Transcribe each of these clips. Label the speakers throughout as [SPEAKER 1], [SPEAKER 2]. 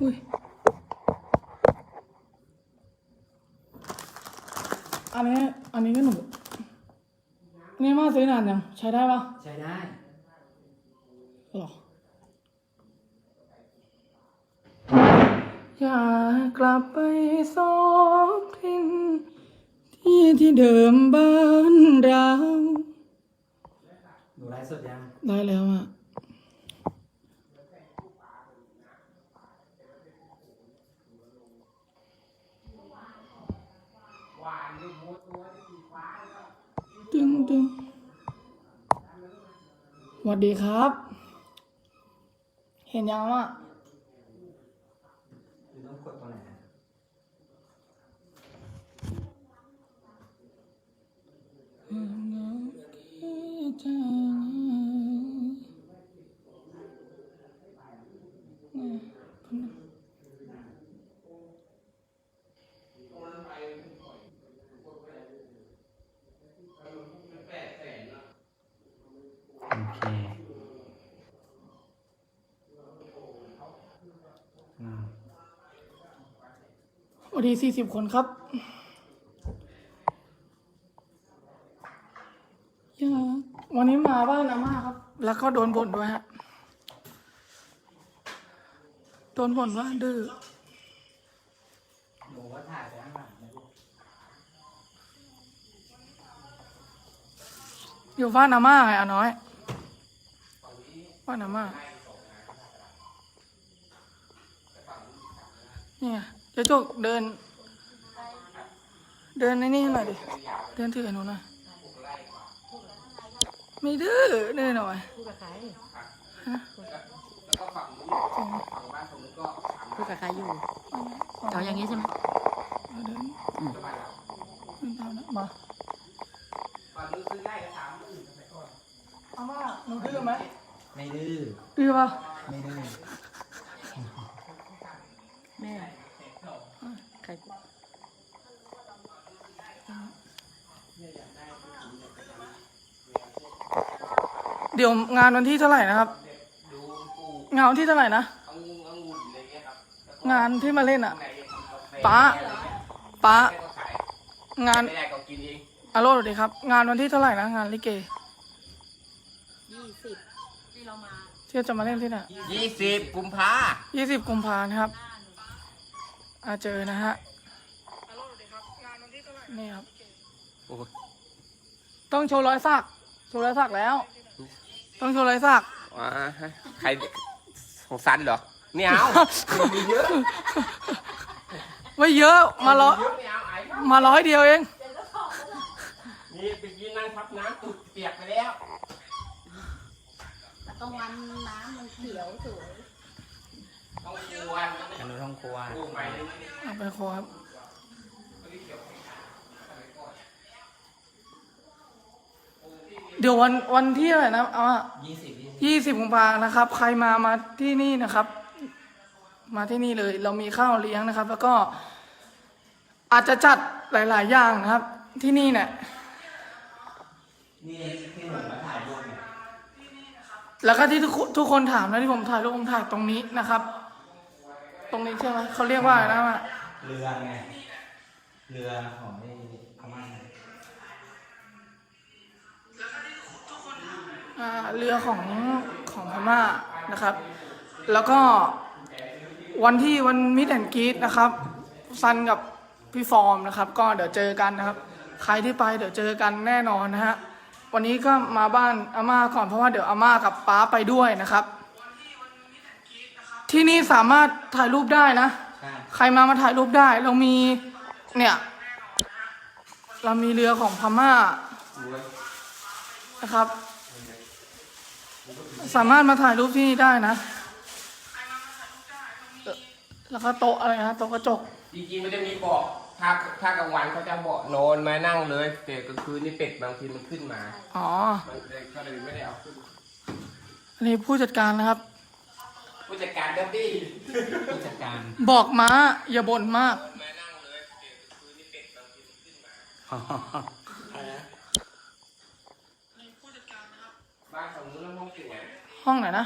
[SPEAKER 1] อุ้ยอันนี้อันนี้ก็หนูนี่มาซื้อนานยัง ใช้ได้ปะ
[SPEAKER 2] ใช้ได้
[SPEAKER 1] หรออยากกลับไปสอบทิ้งที่ที่เดิมบ้านเรา
[SPEAKER 2] หนูไลฟ์สดยัง
[SPEAKER 1] ได้แล้วอะ ตึงตึง สวัสดีครับ เห็นยังอะ
[SPEAKER 2] ต้องกดตัวไหนนะ โอเคอืม
[SPEAKER 1] ส วัสดีสี่สิบคนครับวันนี้มาบ้านอาม่าครับ แล้วก็โดนบ่นด้วยฮะ โดนบ่นว่าดื้อ
[SPEAKER 2] หนูว่าถ่ายไปข้างหลังนะลูก
[SPEAKER 1] อยู่บ้านอาม่าไงอาน้อยบ้านอาม่าเนี่ย เดี๋ยวโจกเดิน เดินในนี่ให้หน่อยดิ เดินถือหนูหน่อยไม่ดื้อเดินหน่อย
[SPEAKER 3] พูดกับใคร
[SPEAKER 1] ฮะ
[SPEAKER 3] พูดกับใครอยู่เอาอย่างนี้ใช่ไหม
[SPEAKER 1] เดินเดินตามนะมาอาม่าหนูดื้อไหม
[SPEAKER 2] ไม่ดื้อ
[SPEAKER 1] ดื้อปะ
[SPEAKER 2] ไม่ดื้อ
[SPEAKER 3] แม่ ใคร
[SPEAKER 1] เดี๋ยวงานวันที่เท่าไหร่นะครับ งานวันที่เท่าไหร่นะ งานที่มาเล่นอะป้าป้างาน
[SPEAKER 4] ไม่ได้ก็กินเอง
[SPEAKER 1] อารมณ์สวัสดีครับ งานวันที่เท่าไหร่นะงานลิเก
[SPEAKER 3] ยี่สิบที่เรามา
[SPEAKER 1] ที่จะมาเล่นที่ไหน
[SPEAKER 4] ยี่สิบกุมภา
[SPEAKER 1] ยี่สิบกุมภานะครับ อาเจอนะฮะนี่ครับ
[SPEAKER 4] โอ้ย
[SPEAKER 1] ต้องโชว์รอยสัก โชว์รอยสักแล้ว ต้องโชว์รอยสัก
[SPEAKER 4] อ่าใครของซันเหรอไม่เอามีเยอะ
[SPEAKER 1] ไม่เยอะมาร้อย
[SPEAKER 4] เยอะไม่เอาไอ้ครับ
[SPEAKER 1] มาร้อยเดียวเอง
[SPEAKER 4] นี่ไปกินนั่งทับน้ำตุดเปียกไปแล้ว
[SPEAKER 3] แต่กลางวันน้ำมันเขียวสวย
[SPEAKER 4] ต้ องกลัว
[SPEAKER 2] อนุท้องครัว
[SPEAKER 4] ปลูกใหม่เลย
[SPEAKER 1] เอาไปคอครับเดี๋ยววันวันที่อะไรนะเอาอะ
[SPEAKER 2] ยี่สิบยี่สิบ
[SPEAKER 1] ยี่สิบกุมภานะครับ ใครมามาที่นี่นะครับ มาที่นี่เลย เรามีข้าวเลี้ยงนะครับ แล้วก็อาจจะจัดหลาย ๆ อย่างนะครับ ที่นี่เนี่ย
[SPEAKER 2] นี่ที่หนูมาถ่ายรูปเนี่ย
[SPEAKER 1] แล้วก็ที่ทุกคนทุกคนถามนะที่ผมถ่ายรูปผมถ่ายตรงนี้นะครับ ตรงนี้ใช่ไหมเขาเรียกว่าอะไรนะว่า
[SPEAKER 2] เรือไง เรือของไอ้พม่า
[SPEAKER 1] อ่าเรือของของพม่านะครับ แล้วก็วันที่วันมิดแอนกีดนะครับซันกับพี่ฟอร์มนะครับ ก็เดี๋ยวเจอกันนะครับ ใครที่ไปเดี๋ยวเจอกันแน่นอนนะฮะวันนี้ก็มาบ้านอาม่าก่อนเพราะว่าเดี๋ยวอาม่ากับป๊าไปด้วยนะครับ ที่นี่สามารถถ่ายรูปได้นะ
[SPEAKER 2] ใช่
[SPEAKER 1] ใครมามาถ่ายรูปได้ เรามีเนี่ย เรามีเรือของพม่านะครับ สามารถมาถ่ายรูปที่นี่ได้นะเอ่อแล้วก็โต๊ะอะไรนะโต๊ะกระจก
[SPEAKER 4] จริงๆมันจะมีเบาะถ้าถ้ากลางวันเขาจะเบาะนอนมานั่งเลย แต่กลางคืนนี่เป็ดบางทีมันขึ้นมา
[SPEAKER 1] อ๋อ
[SPEAKER 4] มันเลยก็เลยไม่ได้เอาขึ้น
[SPEAKER 1] อันนี้ผู้จัดการนะครับ
[SPEAKER 4] ผู้จัดการดับบี้
[SPEAKER 2] ผู้จัดการ
[SPEAKER 1] บอกม้า อย่าบ่นมาก
[SPEAKER 4] มานั่งเลยแต่กลางคืนนี่เป็ดบางทีมันขึ้นมาบ้านของนู้นแล้วห้องสวย
[SPEAKER 1] ห้องไหนนะ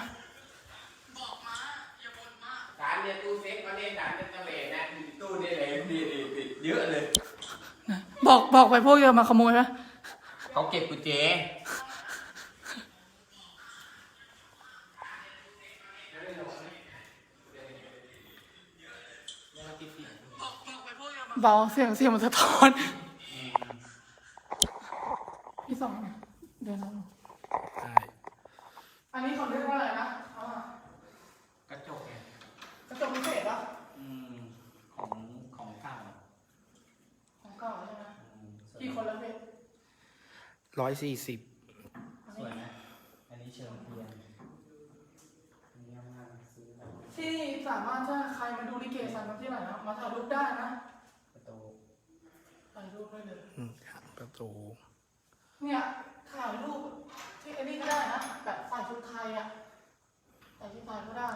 [SPEAKER 4] การเนี่ยตู้เซฟเขาเนี่ยดันจะเลนะตู้นี่เลยดีดีดีเยอะเลย
[SPEAKER 1] บอกบอกไปพวกจะมาขโมยไหม
[SPEAKER 4] เขาเก็บกุญแจ
[SPEAKER 1] เบาเสียงเสียงมันสะท้อนพี่สองเดี๋ยวนะ
[SPEAKER 2] ใช่
[SPEAKER 1] อันนี้เขาเรียกว่าอะไรนะอ่าก
[SPEAKER 2] ระจกไง
[SPEAKER 1] กระจกพิเศษปะ
[SPEAKER 2] อืมของของเก่า
[SPEAKER 1] ของเก่าใช่ไหม
[SPEAKER 2] อืมสวย
[SPEAKER 1] กี่คนละเพชร
[SPEAKER 3] ร้อยสี่สิบ
[SPEAKER 2] สวยนะอันนี้เชิงเทียนอันนี้เอามาซื้อแบบ
[SPEAKER 1] ที่สามารถถ้าใครมาดูลิเกสันที่ไหนนะมาถ่ายรูปได้นะ
[SPEAKER 2] ประตู
[SPEAKER 1] ถ่ายรูปได้เลย
[SPEAKER 3] ประตู
[SPEAKER 1] เนี่ยถ่ายรูปที่ไอ้นี่ก็ได้นะ แบบใส่ชุดไทยอะใส่ชุดไทยก็ได้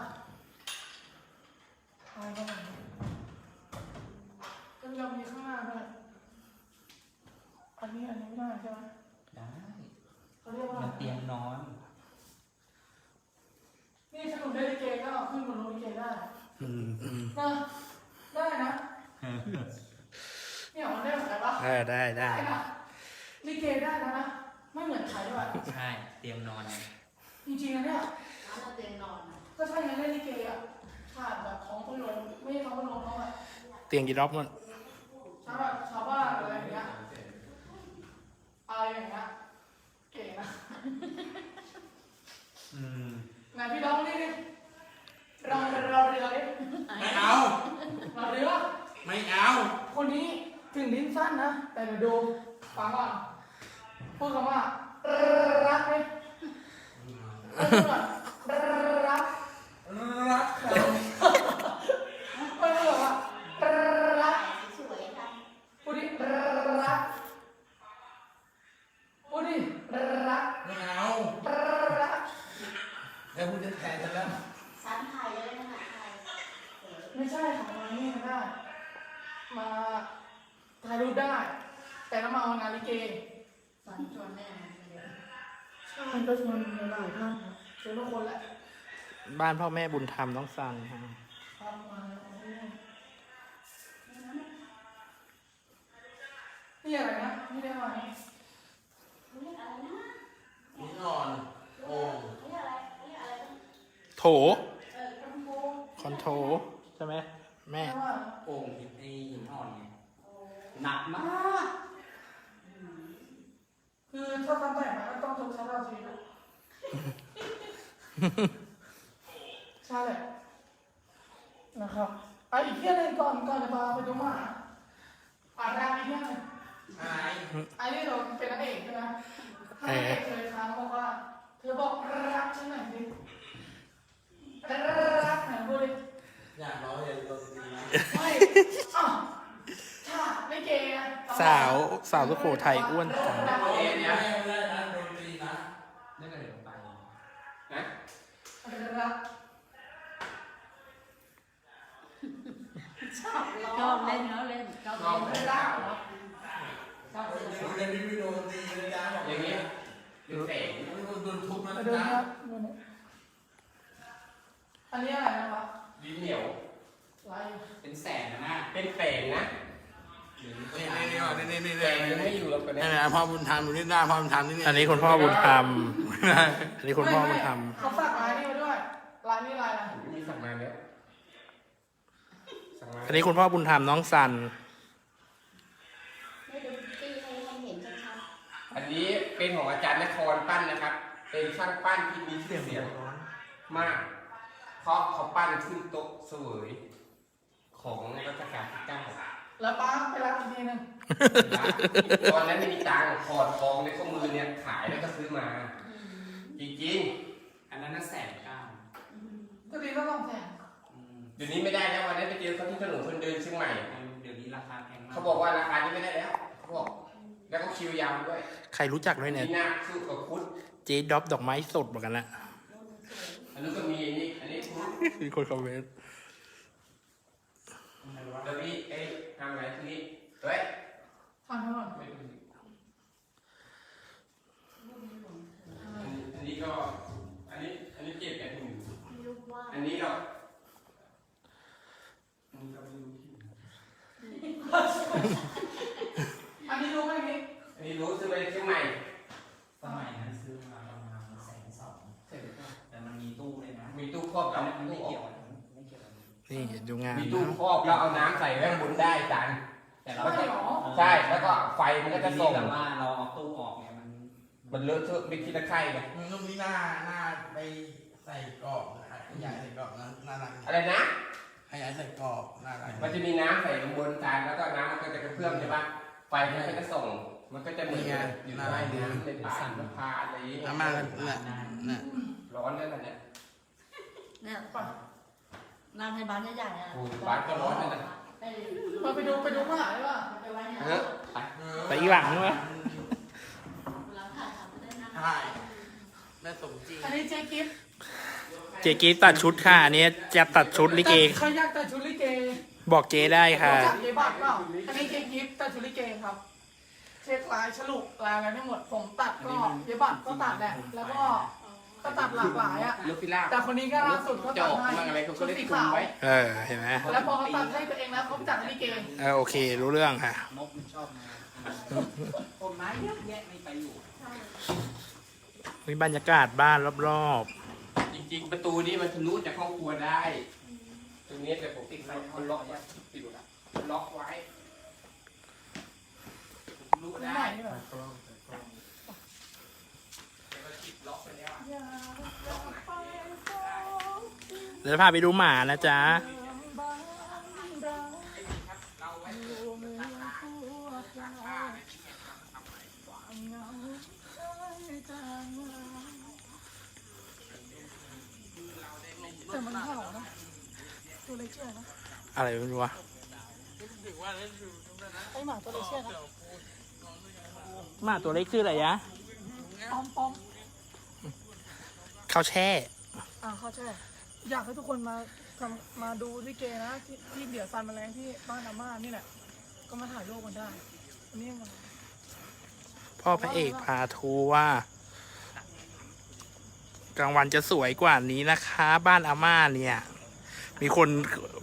[SPEAKER 1] อะไรก็ได้ก็ยังมีข้างหน้าด้วยอันนี้อันนี้ไม่ได้ใช่ไหม
[SPEAKER 2] ได้
[SPEAKER 1] เขาเรียกว่า
[SPEAKER 2] มันเตียงนอน
[SPEAKER 1] นี่ถ้าหนูได้ลิเกก็เอาขึ้นบนโรงลิเกได้
[SPEAKER 3] อืมอืม
[SPEAKER 1] นะได้นะเนี่ยมันได้เหมือนกันปะ
[SPEAKER 3] ได้ได้ได้
[SPEAKER 1] นะลิเกได้แล้วนะไม่เหมือนใครด้วย
[SPEAKER 2] ใช่ เตียงนอนไง
[SPEAKER 1] จริงๆนะเนี่ย
[SPEAKER 5] ร้านเราเตียงนอนนะ
[SPEAKER 1] ก็ใช่ไงเล่นลิเกอะขาดแบบของคนลงไม่ใช่ของคนลงเขาแบบ
[SPEAKER 3] เตียงกี่รอบมัน
[SPEAKER 1] ชาวแบบชาวบ้านอะไรอย่างเงี้ยอะไรอย่างเงี้ยเก๋นะ
[SPEAKER 2] อืม
[SPEAKER 1] ไหนพี่น้องนี่ดิเราเราเรือดิ
[SPEAKER 2] ไม่เอา
[SPEAKER 1] เราเรือ
[SPEAKER 2] ไม่เอา
[SPEAKER 1] คนนี้ถึงลิ้นสั้นนะ แต่เดี๋ยวดูฟังก่อนพูดคำว่า รักไหมพูดก่อนรัก
[SPEAKER 2] รัก
[SPEAKER 1] ไม่ได้บอกว่ารัก
[SPEAKER 5] สวยๆค่ะ
[SPEAKER 1] พูดดิรักพูดดิรัก
[SPEAKER 2] ไม่เอา
[SPEAKER 1] รัก
[SPEAKER 2] แล้วคุณจะแทนกันแล้ว
[SPEAKER 5] สันไทยเลยนะไทยเออ
[SPEAKER 1] ไม่ใช่ค่ะมานี่ก็ได้ มาถ่ายรูปได้ แต่ต้องมาเอางานลิเก
[SPEAKER 5] สันชวนแม่มาเยอะ
[SPEAKER 1] ใช่ก็ชวนหลายท่านนะชวนทุกคนแหละ
[SPEAKER 3] บ้านพ่อแม่บุญธรรมต้องสั่งฮะ
[SPEAKER 1] ทำมาเอาเรื่องนี่อะไรนะนี่เรียกว่าอะไร
[SPEAKER 5] เขาเรียกอะไรนะ
[SPEAKER 2] นี่นอนโอ่ง
[SPEAKER 5] เขาเรียกอะไรเขาเรียกอะไรนะ
[SPEAKER 3] โถ
[SPEAKER 5] เออลำโพง
[SPEAKER 3] คอนโทรใช่ไหม แม่
[SPEAKER 1] เรียกว่า
[SPEAKER 2] โอ่งหินไอ้หินอ่อนไงหนักมาก
[SPEAKER 1] คือถ้าทำแบบนั้นก็ต้องชดใช้เราชีวิตอะใช่แหละนะครับอะอีกเที่ยงหนึงก่อนก่อนจะพาไปดูหมาอ่านรางอีกเที่ยงหนึง
[SPEAKER 2] อาย
[SPEAKER 1] ไอ้นี่เราเป็นนางเอกใช่ไหมถ้านางเอกเคยค้างบอกว่า เธอบอกรักฉันหน่อยสิรักหน่อยพูดดิ
[SPEAKER 2] อยากร้องอย่าโดนตีนะ
[SPEAKER 1] ไม่อ้าวถ้าไม่เกย์อะ
[SPEAKER 3] สาวสาวสุโขทัยอ้วนจัง
[SPEAKER 1] รัก
[SPEAKER 2] เอ้ยเนี่ยไม่ได้นะโดนตีนะนี่ก็เดี๋ยวไป
[SPEAKER 4] น
[SPEAKER 5] ชอบร้
[SPEAKER 6] ชอบเล่นเขาเล่นชอบ
[SPEAKER 4] ชอบ
[SPEAKER 6] เล่น
[SPEAKER 1] เหรอ
[SPEAKER 6] ชอบเล่น
[SPEAKER 2] เดี๋ยวโดนตีอ
[SPEAKER 4] ย่างนี้เป็นแสง
[SPEAKER 2] โดนทุบ
[SPEAKER 1] มาดู
[SPEAKER 2] นะ
[SPEAKER 1] นะครับดูนะอันนี้อะไรนะครับ
[SPEAKER 4] ดินเหนียว
[SPEAKER 2] เป็นแสนนะ
[SPEAKER 4] เป็นแสงนะ
[SPEAKER 2] นี่นี่นี่นี่นี่
[SPEAKER 4] แสงยังไม่อยู่แล้วกัน
[SPEAKER 2] นี่
[SPEAKER 4] เนี่ย
[SPEAKER 2] นะพ่อบุญธรรมอยู่นี่หน้าพ่อบุญธรรมนี่นี่
[SPEAKER 3] อันนี้คุณพ่อบุญธรรมอันนี้คุณพ่อบุญธรรม
[SPEAKER 1] เขาฝากลายนี่มาด้วยลายนี่ลายอะไร
[SPEAKER 4] มีสั่งมาแล้วสั่งมา
[SPEAKER 3] อันนี้คุณพ่อบุญธรรมน้องสัน
[SPEAKER 5] ไม่ดูตีให้ให้เห็นชัด
[SPEAKER 4] อันนี้เป็นของอาจารย์นครปั้นนะครับ เป็นช่างปั้นที่มีชื่อเสียงมาก เพราะเขาปั้นขึ้นโต๊ะเสวย ของรัชกาลที่เก้า
[SPEAKER 1] แล้วป้าไปรับอีกทีหนึง
[SPEAKER 4] ตอนนั้นไม่มีตังค์ถอดทองในข้อมือเนี่ยขายแล้วก็ซื้อมา จริง
[SPEAKER 2] อันนั้นน่ะแสนเก้า
[SPEAKER 5] ๆอืม
[SPEAKER 1] ก็ดีก็ต้องแทน
[SPEAKER 4] ๆเดี๋ยวนี้ไม่ได้แล้ววันนั้นไปเจอเขาที่ถนนคนเดินเชียงใหม่
[SPEAKER 2] เดี๋ยวนี้ราคาแพงมาก
[SPEAKER 4] เขาบอกว่าราคานี้ไม่ได้แล้วเขาบอกแล้วก็คิวยาวด้วย
[SPEAKER 3] ใครรู้จักด้วยเนี่ย
[SPEAKER 4] ที่หน้าสู้กับคุด
[SPEAKER 3] เจ๊ด็อบดอกไม้สดเหมือนกันนะ
[SPEAKER 4] อันนี้นก็มีอันนี้อันนี้คุด
[SPEAKER 3] มีคนคอมเมนต์
[SPEAKER 4] แล้วพี่เอ้ทำไงทีนี้เฮ้ย
[SPEAKER 1] ทำเท่าไหร่
[SPEAKER 4] ไม่รู้อันนี้ก็ อันนี้ อันนี้เก็บ
[SPEAKER 5] แปดหมื่น
[SPEAKER 4] อันนี้เก็
[SPEAKER 1] อันนี้รู้ไหมพี่
[SPEAKER 4] อันนี้รู้ซื้อไปเชียงใหม่
[SPEAKER 2] สมัยนั้นซื้อมาประมาณแสนสองแต่มันมีตู้เลยนะ
[SPEAKER 4] มีตู้ครอบกับ
[SPEAKER 2] มันไม่เกี่ยว นี้
[SPEAKER 7] นี่ดูงาน
[SPEAKER 4] มีตู้
[SPEAKER 7] นะ
[SPEAKER 4] ครอบแล้วเอาน้ำใส่ไว้ข้างบนได้จาน
[SPEAKER 2] แต่เรา
[SPEAKER 1] ไม่ใช่หรอ
[SPEAKER 4] ใช่แล้วก็ไฟมันก็จะส่ง
[SPEAKER 2] แบบว่าเราเอาตู้ออกเนี่ยมัน
[SPEAKER 4] มันเลอะเทอะไม่คิดตะไคร่ไง
[SPEAKER 8] มึงก็มีหน้าหน้าไปใส่กรอบขยายใส่กรอบนั้นน่ารัก
[SPEAKER 4] อะไรนะ
[SPEAKER 8] ขยายใส่กรอบน่ารัก
[SPEAKER 4] มันจะมีน้ำใส่ลงบนจานแล้วก็น้ำมันก็จะกระเพื่อมใช่ปะไฟมันก็จะส่ง มันก็จะเหมือนอยู่ใต้น้ำในป่าในพาอะไรอย่างเงี้ย
[SPEAKER 8] น้ำมันน่ะน่ะ
[SPEAKER 4] ร้อนนั่นแหละเนี่ย
[SPEAKER 6] เนี่ย นานให้บ้านใหญ่ๆอะ
[SPEAKER 4] โอ้ยบ้านก็ร้อนนั่นแหละ
[SPEAKER 6] ไป
[SPEAKER 1] มาไปดูไปดูข้างหลังได้ป่ะ
[SPEAKER 6] ไปไว้เนี่ย
[SPEAKER 4] เออไป
[SPEAKER 7] ไปอีกหลังนึงไหม
[SPEAKER 6] หลังถ่ายทำได้นะ
[SPEAKER 8] ใช่แม่สมจริง
[SPEAKER 1] อันนี้เจ๊กิฟต์
[SPEAKER 7] เจกีตัดชุดค่ะอันนี้จะตัดชุดลิเก
[SPEAKER 1] เขาอยากตัดชุดลิเก
[SPEAKER 7] บอกเจได้ค่ะ
[SPEAKER 1] รู้จักเจ๊บัตรเปล่าอันนี้เจ๊กิฟต์ตัดชุดลิเกครับ เช็คลายฉลุลายอะไรทั้งหมดผมตัดก็เจ๊บัตรก็ตัดแหละ แล้วก็ ก็ตัดหลากหลายอะ
[SPEAKER 4] ลูกพิราบ
[SPEAKER 1] แต่คนนี้ก็ล่าสุดเขา
[SPEAKER 4] จ
[SPEAKER 1] ตัด
[SPEAKER 4] อก
[SPEAKER 1] ให้
[SPEAKER 4] มั่งอะไรเขาก็
[SPEAKER 1] ชุด
[SPEAKER 4] ได้
[SPEAKER 1] สี
[SPEAKER 4] คุม
[SPEAKER 1] ขาว
[SPEAKER 4] ไว้
[SPEAKER 7] เออเห็นไหม
[SPEAKER 1] แล้วพอเขาตัดให้ตัวเองแล้วเขาไปจัดให้ลิเก
[SPEAKER 7] เออโอเค รู้เรื่องค่ะ
[SPEAKER 2] นกมันชอบมาต้นไม้เยอะแยะไม่ไปอยู่
[SPEAKER 7] มีบรรยากาศบ้านรอบ
[SPEAKER 4] จริงๆ ประตูนี้มันทะลุจากห้องครัวได้ ตรงนี้แต่ผมติดไฟมันล็อกไว้ติดละมันล็อกไว้ทะลุ
[SPEAKER 1] คน
[SPEAKER 4] ได้
[SPEAKER 1] ใหม่นี่แบบ
[SPEAKER 4] แต่มันติดล็อก ไปแล้วอะ
[SPEAKER 7] ๆเดี๋ยวพาไปดูหมานะจ๊ะ
[SPEAKER 1] แต่มันเห่านะตัวเล็กเชื่อนะ
[SPEAKER 7] อะไรไม่รู้วะ
[SPEAKER 1] ไอหมาตัวเล็กเชื่อนะ
[SPEAKER 7] หมาตัวเล็กชื่ออะไรยะ
[SPEAKER 1] ปอมปอม
[SPEAKER 7] ข้าวแช่
[SPEAKER 1] อ่าเขาใช่อยากให้ทุกคนมาทำมาดูลิเกนะที่ที่เดี๋ยวซันมาแรงที่บ้านอาม่านี่แหละ ก็มาถ่ายรูปกันได้อันนี้ยังไง
[SPEAKER 7] พ่อพระเอกพาทัวร์กลางวันจะสวยกว่านี้นะคะ บ้านอาม่าเนี่ย มีคน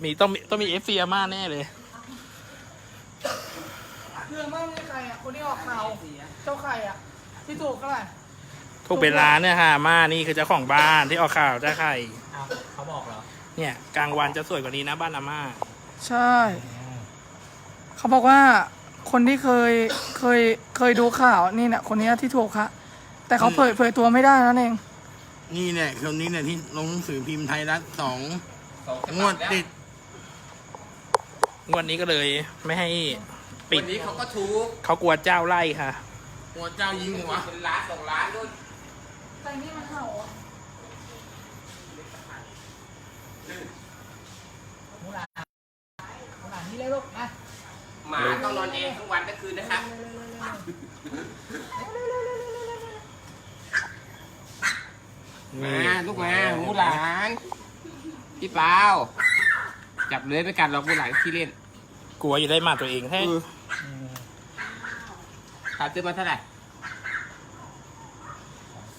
[SPEAKER 7] มีต้องมีต้องมีเอฟซีอาม่าแน่เลย
[SPEAKER 1] เรื่องมากนี่ใครอะคนที่ออกข่าวเจ้าไข่อะที่ถูกเท่าไหร่
[SPEAKER 7] ถูกเป็นร้านเนี่ยค่ะอาม่านี่คือเจ้าของบ้านที่ออกข่าวเจ้าไข่
[SPEAKER 2] เอาเขาบอกเหรอ
[SPEAKER 7] เนี่ย กลางวันจะสวยกว่านี้นะบ้านอาม่า
[SPEAKER 1] ใช่ เขาบอกว่าคนที่เคยเคยเคยดูข่าวนี่เนี่ยคนนี้ที่ถูกค่ะ แต่เขาเผยเผยตัวไม่ได้นั่นเอง
[SPEAKER 8] นี่เนี่ยคนนี้เนี่ยที่ลงหนังสือพิมพ์ไทยรัฐสอง
[SPEAKER 4] สองฉ
[SPEAKER 8] ง
[SPEAKER 4] บั
[SPEAKER 8] ว
[SPEAKER 4] บ
[SPEAKER 8] ด
[SPEAKER 4] แล้ว
[SPEAKER 8] ติด
[SPEAKER 7] งวันนี้ก็เลยไม่ให้ปิ
[SPEAKER 4] วั
[SPEAKER 7] ด
[SPEAKER 4] นนี้เขาก็ถูก
[SPEAKER 7] เขากลัวเจ้าไล่ค่ะ
[SPEAKER 8] หัวเจ้ายิงหัว
[SPEAKER 4] เป็นล้านสองล้านด้วย
[SPEAKER 1] แต่นี่มันเห่าอะมูหลานมูหลานนี่เลยลูกนะ
[SPEAKER 4] หมาต้องนอนเองทั้งวันทั้งคืนนะครับ
[SPEAKER 7] นี่
[SPEAKER 4] มา ลูกมาหมูหลานพี่เปล่าจับเลื้อยไปกันเราหมูหลานที่เล่น
[SPEAKER 7] กลัวอยู่ได้หมาตัวเองแท้
[SPEAKER 4] ขาซื้อมาเท่าไหร่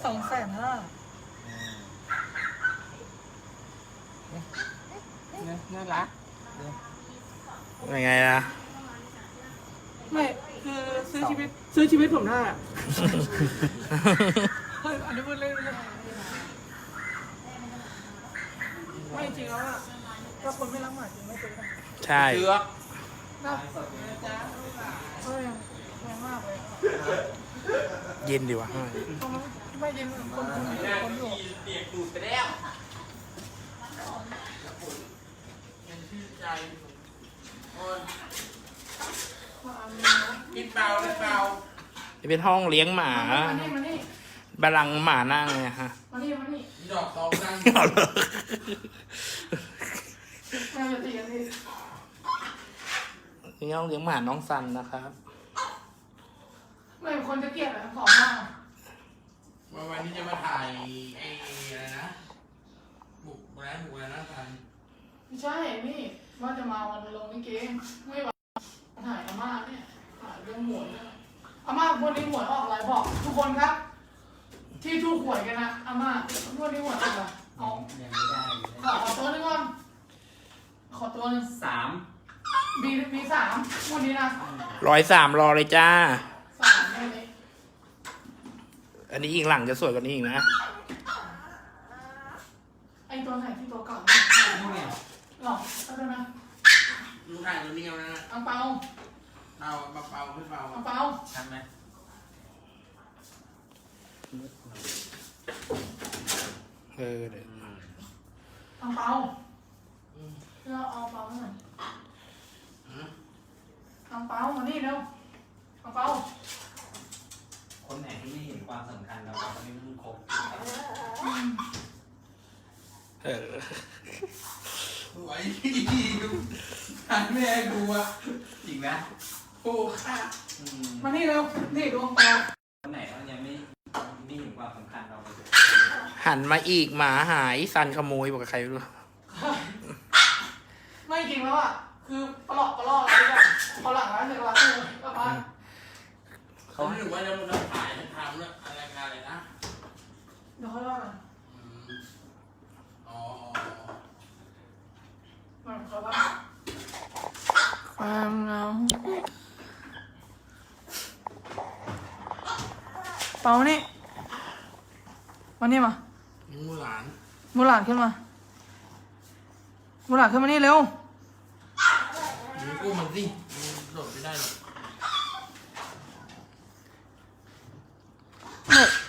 [SPEAKER 1] สองแสนห้า
[SPEAKER 4] น่ารัก
[SPEAKER 7] ยังไงล่ะ
[SPEAKER 1] ไม่คือซื้อชีวิตซื้อชีวิตผมได้อะเฮ้ยอันนี้พูดเล่นไม่ใช่ไม่จริงแล้วอะถ้าคนไม่รักหมาจริงไม่ซื้อนะ
[SPEAKER 7] ใช่
[SPEAKER 4] เชือก
[SPEAKER 1] นะเฮ้ยแพงมากเลย
[SPEAKER 7] เย็นดีวะ
[SPEAKER 1] ตรงนั้น ไม่เย็นคนคนอยู่คนอยู่
[SPEAKER 4] เปียกตูดไปแล้ว
[SPEAKER 8] กินเปล่ากินเปล่า
[SPEAKER 7] นี่เป็นห้องเลี้ยงหมา
[SPEAKER 1] มานี่มานี่
[SPEAKER 7] บาลังก์หมานั่งเนี่ยฮะ
[SPEAKER 1] มานี่มานี่
[SPEAKER 8] ดอกตองดัง
[SPEAKER 7] เอาเลย
[SPEAKER 1] แม่จะตีกันนี่
[SPEAKER 7] นี่ห้องเลี้ยงหมาน้องซันนะครับ
[SPEAKER 1] ไม่คนจะเกลียดอะขอมาก
[SPEAKER 8] วันวันนี้จะมาถ่ายไอ้อะไรนะบุกอะไรบุกอะไรนะทัน
[SPEAKER 1] ไม่ใช่นี่ว่าจะมาวันลงนี่เกมไม่ว่าถ่ายอาม่าเนี่ยถ่ายเรื่องหวยเนี่ยอาม่าวันนี้หวยออกอะไรบอก ทุกคนครับ ที่ถูกหวยกันนะอาม่าวันนี้หวยออกอะไรเอา
[SPEAKER 2] ยังไม่ได้เลย
[SPEAKER 1] ขอขอตัวหนึงก่อนขอตัวหนึง
[SPEAKER 2] สาม
[SPEAKER 1] บีบีสามวันนี้นะ
[SPEAKER 7] ร้อยสามรอเลยจ้า
[SPEAKER 1] สามวันนี้
[SPEAKER 7] อันนี้อีกหลังจะสวยกว่านี้อีกนะ
[SPEAKER 1] ไอตัวไหนที่ตัวเก่า
[SPEAKER 2] นู่นไง
[SPEAKER 1] หรอได้ไหม
[SPEAKER 8] ลูกถ่ายตัวนี้เอานะ
[SPEAKER 1] อังเปา
[SPEAKER 8] เอาเบาเบาไม่เบา
[SPEAKER 1] อังเปา
[SPEAKER 2] ชัดไหม
[SPEAKER 7] เออเดี๋ยว
[SPEAKER 1] อังเปาเราเอาเปาหน่อยอังเปามานี่เร็วอังเปา
[SPEAKER 2] คนไหนที่ไม่เห็นความสำคัญเราก็ไม่ต้องคบ
[SPEAKER 7] เออ
[SPEAKER 8] สวยถ่ายแม่ดูอะ
[SPEAKER 2] จริงนะ
[SPEAKER 8] โอ้ค่ะ
[SPEAKER 2] อืม
[SPEAKER 1] มานี่เร็วนี่ดูอังเปา
[SPEAKER 2] คนไหนเขายังไม่ไม่เห็นความสำคัญเราเลย
[SPEAKER 7] หันมาอีกหมาหายซันขโมยบอกกับใครไม่รู้
[SPEAKER 1] ไม่จริงแล้วอะคือปลอกปลอกอะไรแบบพอหลังร้านเสร็จแล้วก็มา
[SPEAKER 8] เขาไม่รู้ว่าจะมาถ่ายทำแล้วอะไรกันเลยนะ
[SPEAKER 1] เดี๋ยวค่อยว่ากัน
[SPEAKER 8] อืมอ๋อ
[SPEAKER 1] มันเขาว่าความเหงาเปานี่มานี่มา
[SPEAKER 8] มูหลาน
[SPEAKER 1] มูหลานขึ้นมามูหลานขึ้นมานี่เร็ว
[SPEAKER 8] มึงกู้มันสิมึงโดดไม่ได้หรอก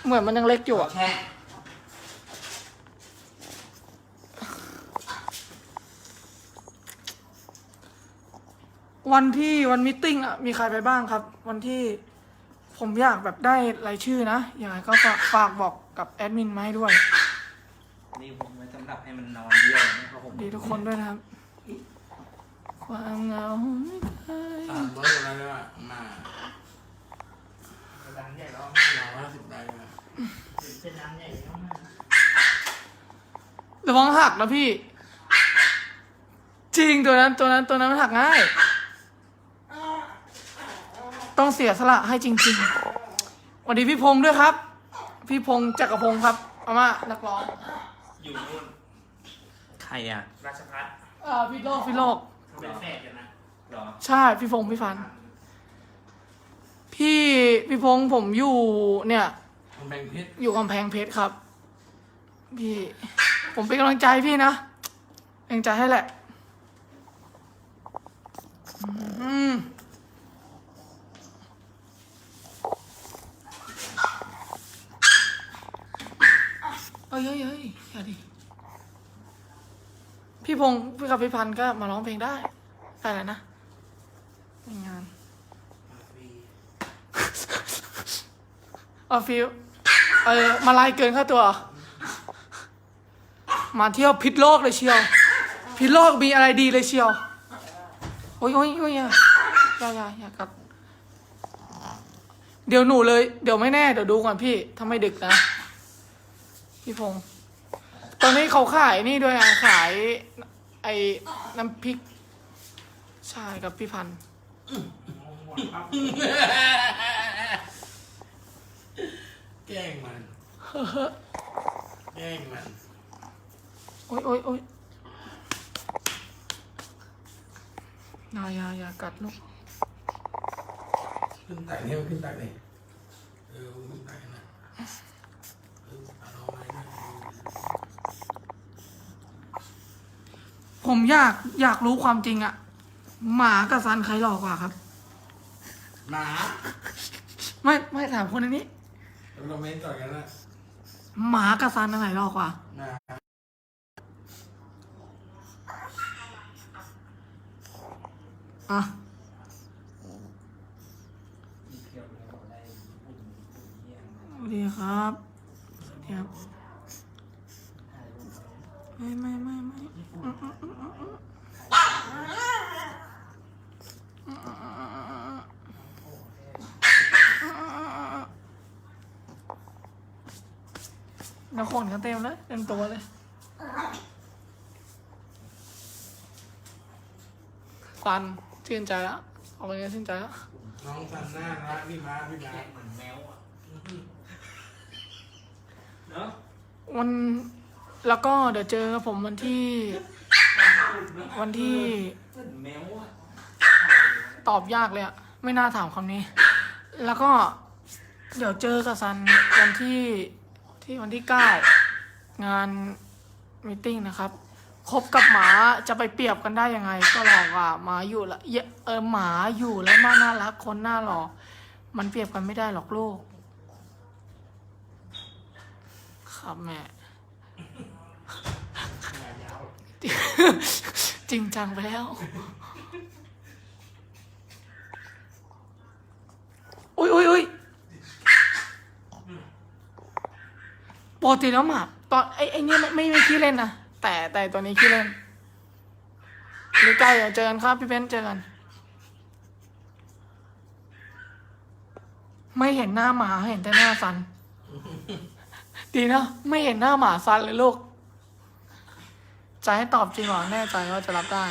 [SPEAKER 1] เหมือนเหมือนมันยังเล็กอยู่อะ
[SPEAKER 2] แค่
[SPEAKER 1] วันที่วันมิทติ้งอะมีใครไปบ้างครับ วันที่ผมอยากแบบได้รายชื่อนะยังไงก็ฝากฝากบอกกับแอดมินมาให้ด้วย
[SPEAKER 2] นี่ผมไว้สำหรับให้มันนอนเยี่ยวไม่เขาผม
[SPEAKER 1] ดีทุกคนด้วยนะครับ ความเหงาไม่เคย
[SPEAKER 8] สามร้อยกว่าไรแล้วอะมา
[SPEAKER 7] ร้านใหญ่แล้ว
[SPEAKER 8] ร้อยห้าสิบไรเลย
[SPEAKER 7] เป็นร้านใหญ่แล้วนะ
[SPEAKER 1] ระวังหักนะพี่ จริงตัวนั้นตัวนั้นตัวนั้นมันหักง่าย ต้องเสียสละให้จริงๆสวัสดีพี่พงษ์ด้วยครับ พี่พงษ์จักรพงศ์ครับอาม่านักร้อง
[SPEAKER 7] อยู่นู่น
[SPEAKER 2] ใครอะ
[SPEAKER 7] ราชพัฒน์
[SPEAKER 1] เอ่อพี่โลกพี่โลก
[SPEAKER 7] เป็นแฝดกันนะ
[SPEAKER 2] หรอ
[SPEAKER 1] ใช่พี่พงษ์พี่ฟัน พี่พี่พงษ์ผมอยู่เนี่ย
[SPEAKER 8] มันแบ่งเพชร
[SPEAKER 1] อยู่กำแพงเพชรครับ พี่ ผมเป็นกำลังใจพี่นะเป็นกำลังใจให้แหละอืมเอ้ยเอ้ยเอ้ยอย่าดิพี่พงศ์พี่กับพี่พันธ์ก็มาร้องเพลงได้ได้แล้วนะในงานเอาฟิล เออมาลายเกินค่าตัว มาเที่ยวพิษโลกเลยเชียว พิษโลกมีอะไรดีเลยเชียว โอ้ยโอ้ยโอ้ยอย่าอย่าอย่าอยากัดเดี๋ยวหนูเลย เดี๋ยวไม่แน่ เดี๋ยวดูก่อนพี่ถ้าไมดึกนะ พี่พงษ์ตอนนี้เขาขายนี่ด้วยอะ ขาย ไอ้น้ำพริก ใช่กับพี่พันธุ์
[SPEAKER 8] แกล้งมัน แกล้งมัน
[SPEAKER 1] โอ้ยโอ้ยโอ้ยอย่าอย่าอย่ากัดลูก
[SPEAKER 8] ขึ้นตักเนี่ยขึ้นตักเลยเออขึ้นตักนะเออเอาลงมาด้วย
[SPEAKER 1] ผมอยากอยากรู้ความจริงอะหมากับซันใครหลอกกว่าครับ
[SPEAKER 8] หมา
[SPEAKER 1] ไม่ ไม่ถามคนอันนี้
[SPEAKER 8] เราไม่ต่อยกันละ
[SPEAKER 1] หมากับซันอันไหนหลอกว่าอะสวัสดีครับสวัสดีครับไม่ไม่ไม่ไม่อืมอืมอืมอืมอืมแล้ วคนกันเต็มเลยเต็มตัวเลยฟันชื่นใจแล้วเอาไปงี้ชื่นใจแล้ว
[SPEAKER 8] น้องสันน่ารักพี่มาพี่มา
[SPEAKER 2] แกะเหมือนแมวอะเนาะ
[SPEAKER 1] วันแล้วก็เดี๋ยวเจอผมวันที่ วันที่
[SPEAKER 2] เหมือนแมวอะ
[SPEAKER 1] ตอบยากเลยอะไม่น่าถามคำนี้ แล้วก็ เดี๋ยวเจอกับซันวันที่ ที่วันที่เก้างานมตติงนะครับคบกับหมาจะไปเปรียบกันได้ยังไง ก็หลอกว่าหมาอยู่แล้วเยเออหมาอยู่แล้วมาน่ารักคนน่าหล่อมันเปรียบกันไม่ได้หรอกลูก ครับแม่จริงจังไปแล้วอุ้ยอุ้ยอุ้ย ปกติแล้วหมาตอนไอ้ไอ้เนี่ยไม่ไม่ไม่ขี้เล่นนะแต่แต่ตัวนี้ขี้เล่นหรือใกล้อะเจอกันครับพี่เบนเจอกัน ไม่เห็นหน้าหมาเห็นแต่หน้าสัน ดีนะไม่เห็นหน้าหมาสันเลยลูกจะให้ตอบจริงเหรอแน่ใจว่าจะรับได้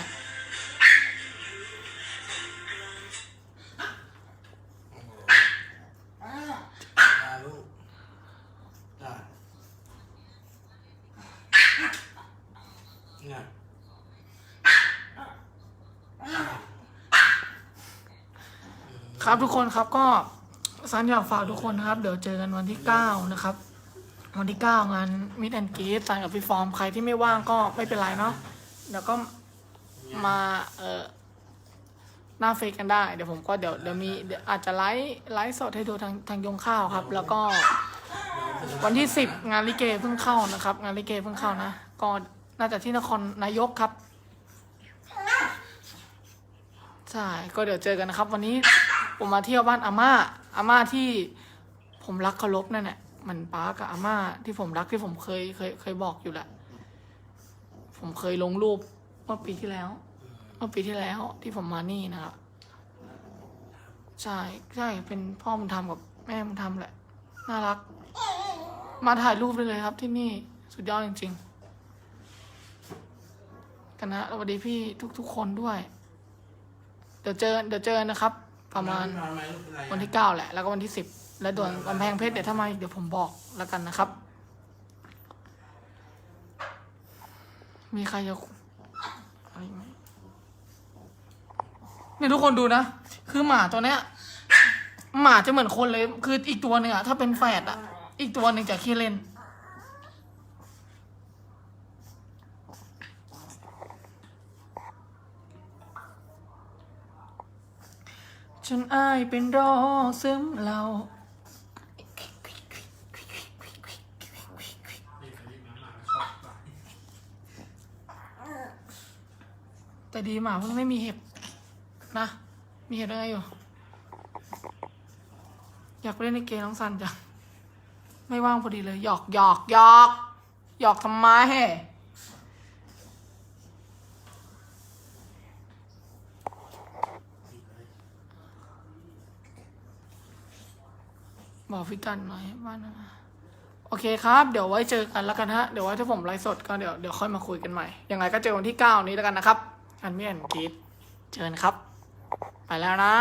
[SPEAKER 1] ครับทุกคนครับก็ซันอยากฝากทุกคนนะครับ เดี๋ยวเจอกันวันที่เก้านะครับ วันที่เก้างานมิดแอนกีซันกับพี่ฟอร์มใครที่ไม่ว่างก็ไม่เป็นไรเนาะเดี๋ยวก็มาเอ่อหน้าเฟซกันได้ เดี๋ยวผมก็เดี๋ยวเดี๋ยวมีเดี๋ยวอาจจะไลฟ์ไลฟ์สดให้ดูทางทางยงข้าวครับ แล้วก็วันที่สิบงานลิเกเพิ่งเข้านะครับ งานลิเกเพิ่งเข้านะก็น่าจะที่นครนายกครับใช่ก็เดี๋ยวเจอกันนะครับ วันนี้ ผมมาเที่ยวบ้านอาม่าอาม่าที่ผมรักเคารพนั่นแหละมันป้ากับอาม่าที่ผมรักที่ผมเคยเคยเคยบอกอยู่แหละ ผมเคยลงรูปเมื่อปีที่แล้ว เมื่อปีที่แล้วที่ผมมานี่นะครับใช่ใช่เป็นพ่อมันทำกับแม่มันทำแหละ น่ารัก มาถ่ายรูปได้เลยครับที่นี่สุดยอดจริง ๆ กันนะสวัสดีพี่ทุกๆคนด้วย เดี๋ยวเจอเดี๋ยวเจอนะครับ ประมาณ
[SPEAKER 8] มาไหมลูกเป็นไรอะ
[SPEAKER 1] วันที่เก้าแหละ แล้วก็วันที่สิบแล้วด่วนกำแพงเพชรเดี๋ยวถ้ามาอีกเดี๋ยวผมบอกแล้วกันนะครับ มีใครจะอะไรอีกไหมเนี่ยทุกคนดูนะ คือหมาตัวเนี้ย หมาจะเหมือนคนเลย คืออีกตัวหนึ่งอะถ้าเป็นแฝดอะอีกตัวหนึ่งจะขี้เล่น ฉันอายเป็นรอซึมเราแต่ดีหมาเพิ่งไม่มีเห็บนะ มีเห็บได้ไงอยู่ อยากไปเล่นในเกมน้องซันจัง ไม่ว่างพอดีเลย หยอกหยอกหยอกหยอกทำไม บอกพี่กันหน่อยว่านะโอเคครับ เดี๋ยวไว้เจอกันแล้วกันฮะ เดี๋ยวไว้ถ้าผมไลฟ์สดก็เดี๋ยวเดี๋ยวค่อยมาคุยกันใหม่ ยังไงก็เจอวันที่ 9 นี้แล้วกันนะครับ อันไม่แอนกีดเจอกันครับ ไปแล้วนะ